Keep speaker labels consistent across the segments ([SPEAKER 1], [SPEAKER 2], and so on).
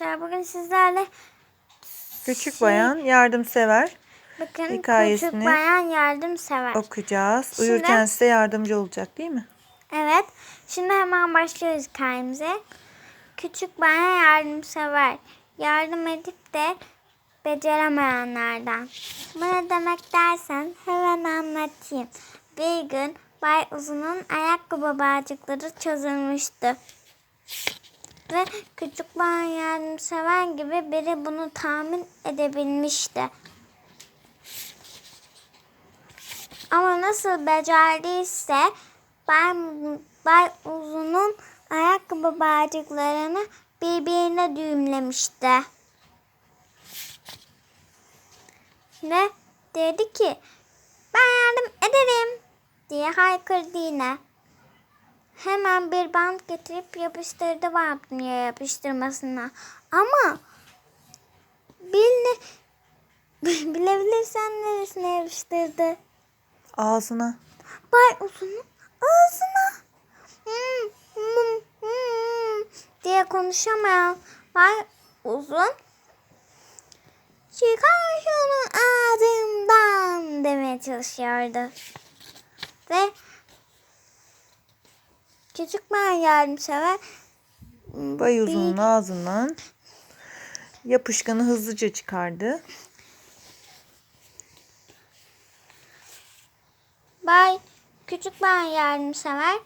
[SPEAKER 1] Arkadaşlar bugün sizlerle
[SPEAKER 2] Küçük bayan yardımsever
[SPEAKER 1] bakın
[SPEAKER 2] Hikayesini
[SPEAKER 1] küçük bayan yardımsever.
[SPEAKER 2] okuyacağız.
[SPEAKER 1] Şimdi-
[SPEAKER 2] Uyurken size yardımcı olacak değil mi?
[SPEAKER 1] Evet. Şimdi hemen başlıyoruz hikayemize. Küçük bayan yardımsever. Yardım edip de beceremeyenlerden. Bu ne demek dersen hemen anlatayım. Bir gün Bay Uzun'un ayakkabı bağcıkları çözülmüştü. Ve küçük bayan yardımsever gibi biri bunu tahmin edebilmişti. Ama nasıl becerdiyse Bay, Bay Uzun'un ayakkabı bağcıklarını birbirine düğümlemişti. Ve dedi ki ben yardım ederim diye haykırdı yine. Hemen bir bant getirip yapıştırdı Barbie'ye yapıştırmasına. Ama bile, bilebilirsen neresine yapıştırdı?
[SPEAKER 2] Ağzına.
[SPEAKER 1] Bay uzunun ağzına hmm, hmm, hmm diye konuşamayan Bay uzun çıkar şunu ağzımdan demeye çalışıyordu. Ve bayan yardımsever
[SPEAKER 2] Bay uzunun ağzından yapışkanı hızlıca çıkardı.
[SPEAKER 1] Bay küçük bayan yardımsever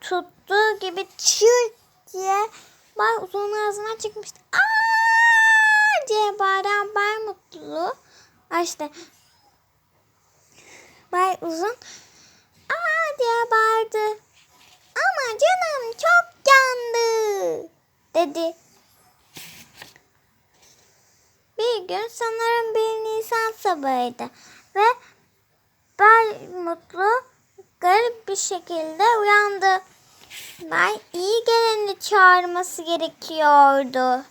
[SPEAKER 1] tuttuğu gibi çır diye Bay uzun ağzına çıkmıştı. Aa diye bağıran Bay Mutlu. İşte Bay uzun aa diye bağırdı. Ama canım çok yandı dedi. Bir gün sanırım bir Nisan sabahıydı ve Bay Mutlu garip bir şekilde uyandı. Bay iyi geleni çağırması gerekiyordu.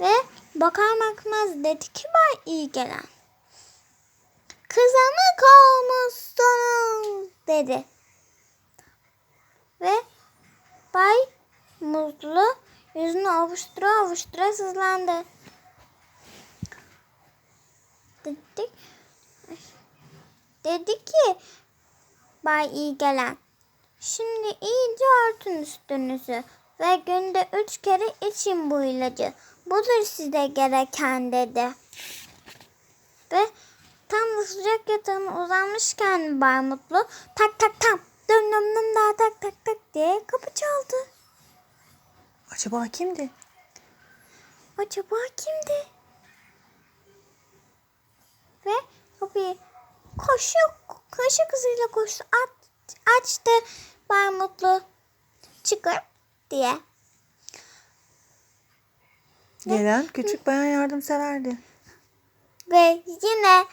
[SPEAKER 1] Ve bakar bakmaz dedi ki Bay iyi gelen. Kızamık olmuşsunuz dedi. Ve Bay Mutlu yüzünü ovuştura ovuştura sızlandı. Dedi, dedi ki Bay iyi gelen. Şimdi iyice örtün üstünüzü ve günde üç kere için bu ilacı. Budur size gereken dedi. Ve tam sıcak yatağına uzanmışken Bay Mutlu tak tak tam dön dön dön daha tak tak tak diye kapı çaldı.
[SPEAKER 2] Acaba kimdi?
[SPEAKER 1] Acaba kimdi? Ve kapıyı koşu, koşu kızıyla koştu. Aç, açtı Bay Mutlu. Çıkır diye.
[SPEAKER 2] Gelen küçük bayan yardımseverdi.
[SPEAKER 1] Ve yine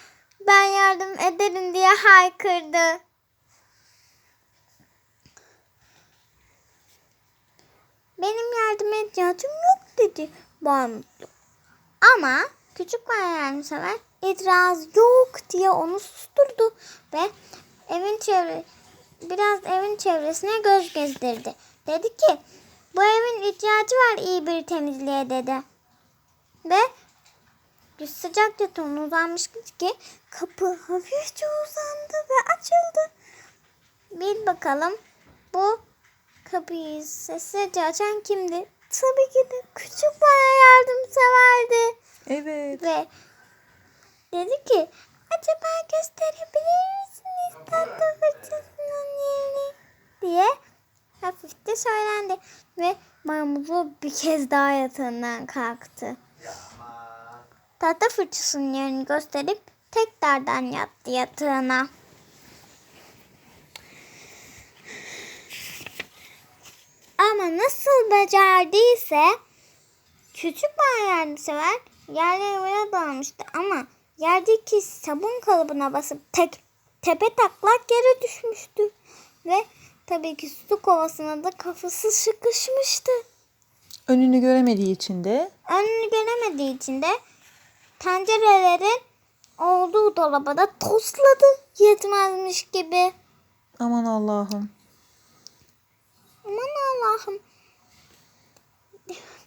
[SPEAKER 1] ben yardım ederim diye haykırdı. Benim yardım ihtiyacım yok dedi Bay Mutlu. Ama küçük bayan yardımsever itiraz yok diye onu susturdu ve evin çevre biraz evin çevresine göz gezdirdi. Dedi ki bu evin ihtiyacı var iyi bir temizliğe dedi. Ve sıcak yatağına uzanmış ki kapı hafifçe uzandı ve açıldı. Bil bakalım bu kapıyı sessizce açan kimdi? Tabii ki de küçük bayan yardımseverdi.
[SPEAKER 2] Evet.
[SPEAKER 1] Ve dedi ki acaba gösterebilir misiniz tatlı fırçasının yerini diye hafifçe söylendi. Ve Mahmutlu bir kez daha yatağından kalktı. Tahta fırçasının yerini gösterip tekrardan yattı yatağına. Ama nasıl becerdiyse küçük bir yardımsever yerlere dalmıştı ama yerdeki sabun kalıbına basıp tek, tepe taklak yere düşmüştü. Ve tabii ki su kovasına da kafası sıkışmıştı.
[SPEAKER 2] Önünü göremediği için de
[SPEAKER 1] Önünü göremediği için de tencerelerin olduğu dolaba da tosladı yetmezmiş gibi.
[SPEAKER 2] aman Allah'ım.
[SPEAKER 1] Aman Allah'ım.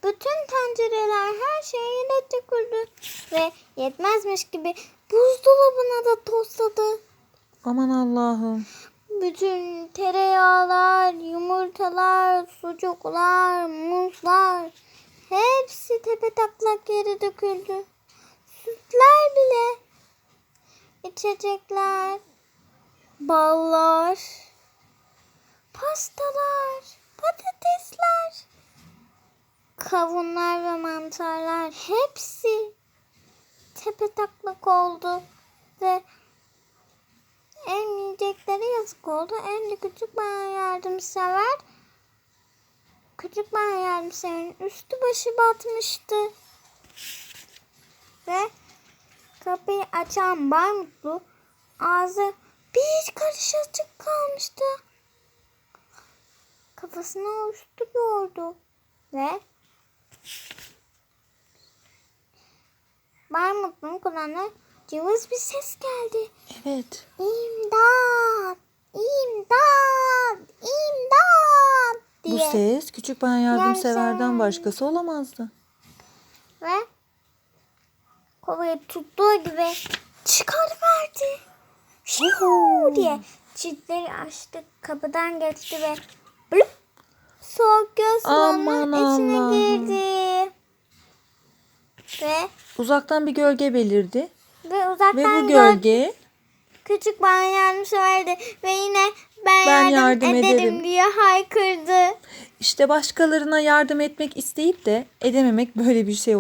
[SPEAKER 1] Bütün tencereler her şey yine döküldü. Ve yetmezmiş gibi buzdolabına da tozladı.
[SPEAKER 2] Aman Allah'ım.
[SPEAKER 1] Bütün tereyağlar, yumurtalar, sucuklar, muzlar hepsi tepe taklak yere döküldü. Sütler bile, içecekler, ballar, pastalar, patatesler, kavunlar ve mantarlar hepsi tepe taklak oldu ve en yiyeceklere yazık oldu. En de küçük bayan yardımsever. Küçük bayan yardımseverin üstü başı batmıştı. Ve kapıyı açan Bay Mutlu ağzı bir karış açık kalmıştı. Kafasına uyuşturuyordu. Ve Bay Mutlu'nun kulağına cıvız bir ses geldi.
[SPEAKER 2] Evet.
[SPEAKER 1] İmdat! İmdat! İmdat!
[SPEAKER 2] Bu
[SPEAKER 1] diye.
[SPEAKER 2] ses küçük bayan yardımseverden
[SPEAKER 1] Yardımsever.
[SPEAKER 2] başkası olamazdı.
[SPEAKER 1] Ve kovayı tuttuğu gibi çıkarıverdi. Şihu diye çitleri açtı. Kapıdan geçti ve blup, soğuk göz
[SPEAKER 2] Aman
[SPEAKER 1] içine
[SPEAKER 2] Allah'ım.
[SPEAKER 1] girdi. Ve,
[SPEAKER 2] Uzaktan bir gölge belirdi.
[SPEAKER 1] ve uzaktan
[SPEAKER 2] Ve bu gölge
[SPEAKER 1] küçük bana yardımseverdi. Ve yine ben,
[SPEAKER 2] Ben
[SPEAKER 1] yardım,
[SPEAKER 2] yardım
[SPEAKER 1] ederim,
[SPEAKER 2] ederim.
[SPEAKER 1] diye haykırdı.
[SPEAKER 2] işte başkalarına yardım etmek isteyip de edememek böyle bir şey